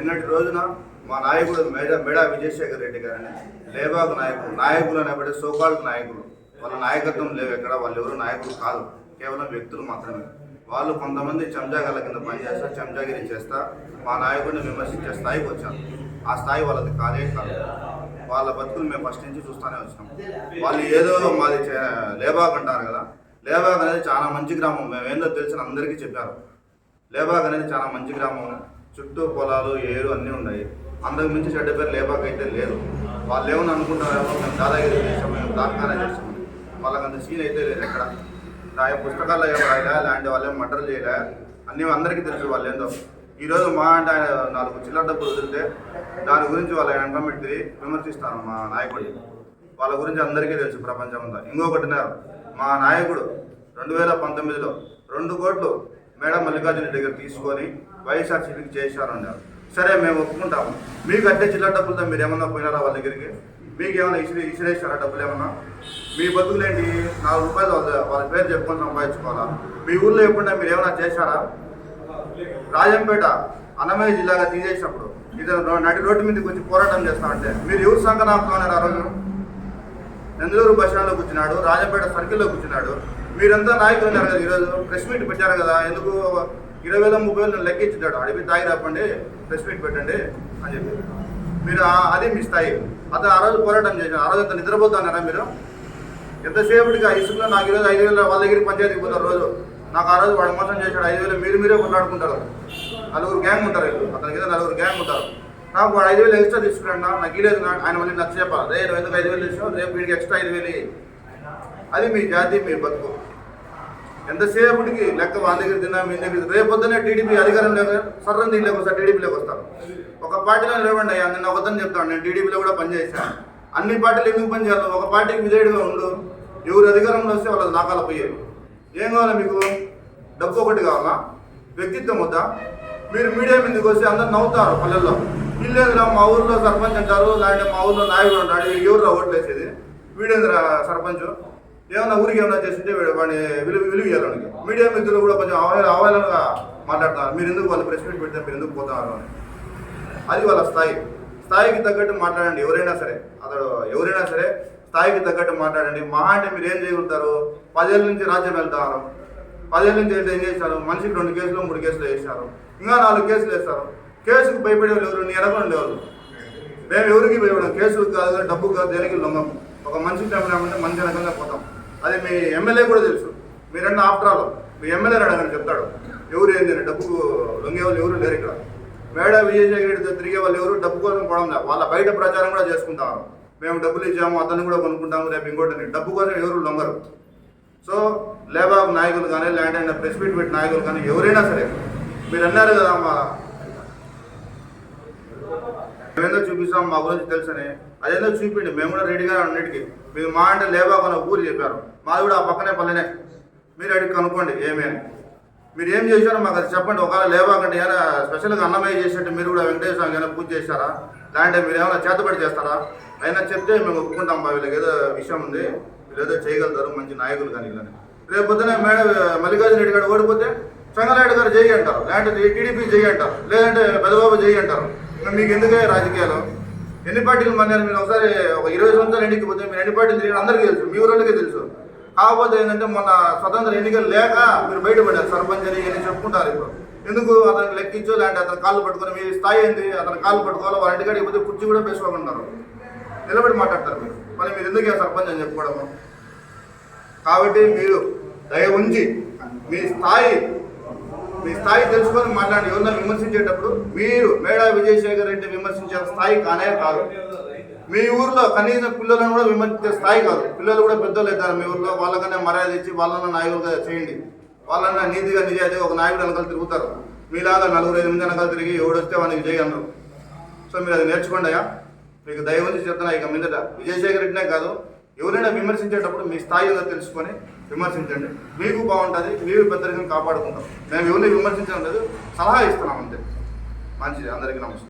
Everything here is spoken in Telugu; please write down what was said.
నిన్నటి రోజున మా నాయకుడు మేడ మేడా విజయశేఖర్ రెడ్డి గారని లేబాగ్ నాయకులు నాయకులు అనేబడి సోకాల్డ్ నాయకులు వాళ్ళ నాయకత్వం లేవు ఎక్కడ వాళ్ళు ఎవరు నాయకులు కాదు. కేవలం వ్యక్తులు మాత్రమే. వాళ్ళు కొంతమంది చెంచాగల కింద పనిచేస్తా చంజాగిరి చేస్తా మా నాయకుడిని విమర్శించే స్థాయికి వచ్చాను ఆ స్థాయి వాళ్ళది కాదే కాదు. వాళ్ళ బతుకులు మేము ఫస్ట్ నుంచి చూస్తూనే వచ్చాం వాళ్ళు ఏదో మాది చే- లేబాగ్ అంటారు కదా. లేబాగ్ అనేది చాలా మంచి గ్రామం. మేము ఏందో తెలిసిన అందరికీ చెప్పారు. లేబాగ్ అనేది చాలా మంచి గ్రామం. చుట్టూ పొలాలు ఏరు అన్నీ ఉన్నాయి. అంతకు మించి చెడ్డ పేరు లేబాక్ అయితే లేదు. వాళ్ళు ఏమని అనుకుంటారేమో మేము దాదాగిరి చేసాము మేము దాఖానా చేసాము వాళ్ళకి అంత సీన్ అయితే లేదు ఎక్కడ. రాయ పుస్తకాల్లో ఏం రాయలే లాంటి వాళ్ళు ఏం మర్డర్ చేయలే. అన్నీ అందరికీ తెలుసు వాళ్ళు ఏందో. ఈరోజు మా అంటే ఆయన నాలుగు చిల్లర డబ్బులు వదిలితే దాని గురించి వాళ్ళ వెంటబెట్టి విమర్శిస్తాను మా నాయకుడిని. వాళ్ళ గురించి అందరికీ తెలుసు ప్రపంచం అంతా. ఇంకొకటి మా నాయకుడు రెండు వేల పంతొమ్మిదిలో రెండు కోట్లు మేడం మల్లికార్జున దగ్గర తీసుకొని వైఎస్ఆర్సీపీకి చేశారన్నారు. సరే మేము ఒప్పుకుంటాము. మీకు అంటే జిల్లా డబ్బులతో మీరు ఏమన్నా పోయినారా వాళ్ళ దగ్గరికి? మీకు ఏమైనా ఇసిరే ఇసిరేసారా డబ్బులు ఏమన్నా? మీ బతుకులేంటి? నాలుగు రూపాయలు వాళ్ళ వాళ్ళ పేరు చెప్పుకొని సంపాదించుకోవాలా? మీ ఊళ్ళో ఎప్పుడైనా మీరు ఏమైనా చేశారా? రాజంపేట అన్నమయ్య జిల్లాగా తీసేసినప్పుడు ఇది నడి రోడ్డు మీదకి వచ్చి పోరాటం చేస్తా అంటే మీరు ఎవరు సంకనాపుతున్నారు ఆ రోజు నందలూరు బస్ స్టాండ్లో కూర్చున్నాడు రాజపేట సర్కిల్లో కూర్చున్నాడు. మీరంతా నాయకులు ఉన్నారు కదా ఈరోజు ప్రెస్ మీట్ పెట్టారు కదా ఎందుకు ఇరవై వేల ముప్పై వేలు లెక్కించుతాడు అడిగి తాగి రాపండి ప్రెస్ మీట్ పెట్టండి అని చెప్పి మీరు అది మీ స్థాయి. అతను ఆ రోజు పోరాటం చేశారు ఆ రోజు అంత నిద్రపోతున్నారా మీరు? ఎంతసేపటికి ఆ ఇసుకలో నాకు ఈరోజు ఐదు వేల వాళ్ళ దగ్గరికి పంచాయతీకి పోతారు రోజు. నాకు ఆ రోజు వాడు మోసం చేశాడు. ఐదు వేలు మీరు మీరే కొట్లాడుకుంటారు. నలుగురు గ్యాంగ్ ఉంటారు వీళ్ళు. అతనికి నలుగురు గ్యాంగ్ ఉంటారు. నాకు వాడు ఐదు వేలు ఎక్స్ట్రా తీసుకురండి నాకు ఇలేదు ఆయన మళ్ళీ నాకు చెప్పాలి. రే ఎందుకు ఐదు వేలు తీసావు రేపు వీడికి ఎక్స్ట్రా ఐదు వేలు అది మీ జాతి మీ బతుకు. ఎంతసేపటికి లెక్క వాళ్ళ దగ్గర తిన్నా మీ దగ్గర రేపు పొద్దున్నే టీడీపీ అధికారం లేక సర్రం దీనిలోకి వస్తారు టీడీపీలోకి వస్తారు ఒక పార్టీలో లేవండి అయ్యా నిన్న ఒకదని చెప్తాను నేను టీడీపీలో కూడా పనిచేశాను అన్ని పార్టీలు ఎందుకు పనిచేయాలి ఒక పార్టీకి విధేయుడిగా ఉండు. ఎవరు అధికారంలో వస్తే వాళ్ళ దాఖలు పోయారు ఏం కావాలి మీకు? డబ్బు ఒకటి కావాలా? వ్యక్తిత్వం వద్దా? మీరు మీడియా మీదకి వస్తే అందరు నవ్వుతారు పల్లెల్లో. వీళ్ళేంద్రా మా ఊర్లో సర్పంచ్ అంటారు లేదంటే మా ఊర్లో నాయకుడు అంటాడు ఎవరు ఓట్లు వేసేది? వీడేంద్ర సర్పంచ్? ఏమన్నా ఊరికి ఏమన్నా చేస్తుంటే వాడిని విలువ విలువ ఇవ్వాలి మీడియా మిత్రులు కూడా కొంచెం అవహేళ అవహేళనగా మాట్లాడుతున్నారు. మీరు ఎందుకు వాళ్ళు ప్రెస్ మీట్ పెడితే మీరు ఎందుకు పోతున్నారు అని. అది వాళ్ళ స్థాయి. స్థాయికి తగ్గట్టు మాట్లాడండి ఎవరైనా సరే. అతడు ఎవరైనా సరే స్థాయికి తగ్గట్టు మాట్లాడండి. మహా అంటే మీరు ఏం చేయగలుగుతారు? పదేళ్ళ నుంచి రాజ్యం వెళ్తారు. పదేళ్ళ నుంచి ఏం చేశారు మనిషికి రెండు కేసులు మూడు కేసులు వేస్తారు. ఇంకా నాలుగు కేసులు వేస్తారు. కేసుకు భయపడే వాళ్ళు ఎవరు? నీ ఎనకండి మేము ఎవరికి భయపడం కేసులు కాదు డబ్బు కాదు దేనికి లొంగం ఒక మనిషి అంటే మంచి రకంగా పోతాం. అది మీ ఎమ్మెల్యే కూడా తెలుసు. మీరన్నా ఆఫ్టర్ ఆల్ మీ ఎమ్మెల్యే అడగని చెప్తాడు. ఎవరు ఏంది అని డబ్బుకు లొంగే వాళ్ళు ఎవరు లేరు ఇక్కడ. మేడ విజయశేఖర రెడ్డితో తిరిగే వాళ్ళు ఎవరు? డబ్బు కోసం పోవడం లేదు. వాళ్ళ బయట ప్రచారం కూడా చేసుకుంటారు మేము డబ్బులు ఇచ్చాము అతన్ని కూడా కొనుక్కుంటాము రేపు ఇంకోటి డబ్బు కోసం ఎవరు లొంగరు. సో లేబాబ్ నాయకులు కానీ లేదంటే ప్రెస్ మీట్ నాయకులు కానీ ఎవరైనా సరే మీరు అన్నారు కదా మా మేమేందో చూపిస్తాం మా గురించి తెలుసని. అదేందో చూపిండి మేము కూడా రెడీగా అన్నిటికీ. మీరు మా అంటే లేబాబ్ ఊరు చెప్పారు. మాది కూడా ఆ పక్కనే పల్లెనే. మీరు అడిగి కనుక్కోండి ఏమేమి అని. మీరు ఏం చేశారో మాకు అది చెప్పండి. ఒకవేళ లేబాకంటే ఏమైనా స్పెషల్గా అన్నమయ్య చేసినట్టు మీరు కూడా వెంకటేశ్వర ఏమైనా పూజ చేశారా? లేదంటే మీరు ఏమైనా చేతబడి చేస్తారా? అయినా చెప్తే మేము ఒప్పుకుంటాం బా వీళ్ళకి ఏదో విషయం ఉంది. వీళ్ళు ఏదో చేయగలుగుతారు మంచి నాయకులు కానీ వీళ్ళని. రేపు పొద్దున మేడం మల్లికార్జున రెడ్డి గారు ఓడిపోతే చంద్రనాయుడు గారు చేయి అంటారు. లేదంటే టీడీపీ చేయి అంటారు. లేదంటే పెద్దబాబు చేయి అంటారు. మీకు ఎందుకే రాజకీయాలు? ఎన్ని పార్టీలు మన్నారు మీరు ఒకసారి ఒక ఇరవై సంవత్సరాలు ఎన్నిక పోతే మీరు ఎన్ని పార్టీలు తిరిగి అందరికీ తెలుసు. మీ ఊళ్ళకే తెలుసు. కాకపోతే ఏంటంటే మొన్న స్వతంత్ర ఎన్నికలు లేక మీరు బయటపడారు సర్పంచ్ అని అని చెప్పుకుంటారు ఇప్పుడు. ఎందుకు అతను లెక్కించో లేదంటే అతను కాళ్ళు పట్టుకొని మీ స్థాయి ఏంది? అతను కాళ్ళు పట్టుకోవాలి? వాళ్ళ ఇంటికాడికి పోతే కుర్చీ కూడా వేసుకోమన్నారు నిలబడి మాట్లాడతారు మీరు. మరి మీరు ఎందుకు సర్పంచ్ అని చెప్పుకోవడము? కాబట్టి మీరు దయ ఉంచి మీ స్థాయి మీ స్థాయి తెలుసుకొని మాట్లాడి ఎవరిన విమర్శించేటప్పుడు మీరు మేడా విజయశేఖర్ రెడ్డి విమర్శించే స్థాయి కానే కాదు. మీ ఊర్లో కనీసం పిల్లలను కూడా విమర్శించే స్థాయి కాదు. పిల్లలు కూడా పెద్దలు అవుతారు మీ ఊర్లో. వాళ్ళకన్నా మర్యాద ఇచ్చి వాళ్ళన్న నాయకులుగా చేయండి. వాళ్ళన్న నీతిగా నిజాయితీగా ఒక నాయకుడు వెనకాల తిరుగుతారు. మీలాగా నలుగురు ఐదు మంది వెనకాల తిరిగి ఎవడొస్తే వానికి చేయగలరు సో మీరు అది నేర్చుకోండి అయ్యా. మీకు దయ చెప్తున్నా ఇక మీదట. విజయశేఖర్ రెడ్డినే కాదు ఎవరైనా విమర్శించేటప్పుడు మీ స్థాయి ఏదో తెలుసుకొని విమర్శించండి. మీకు బాగుంటుంది మీరు పెద్దరికం కాపాడుకుంటాం. మేము ఎవరిని విమర్శించడం లేదు సలహా ఇస్తున్నాం అంతే. మంచిది అందరికీ నమస్కారం.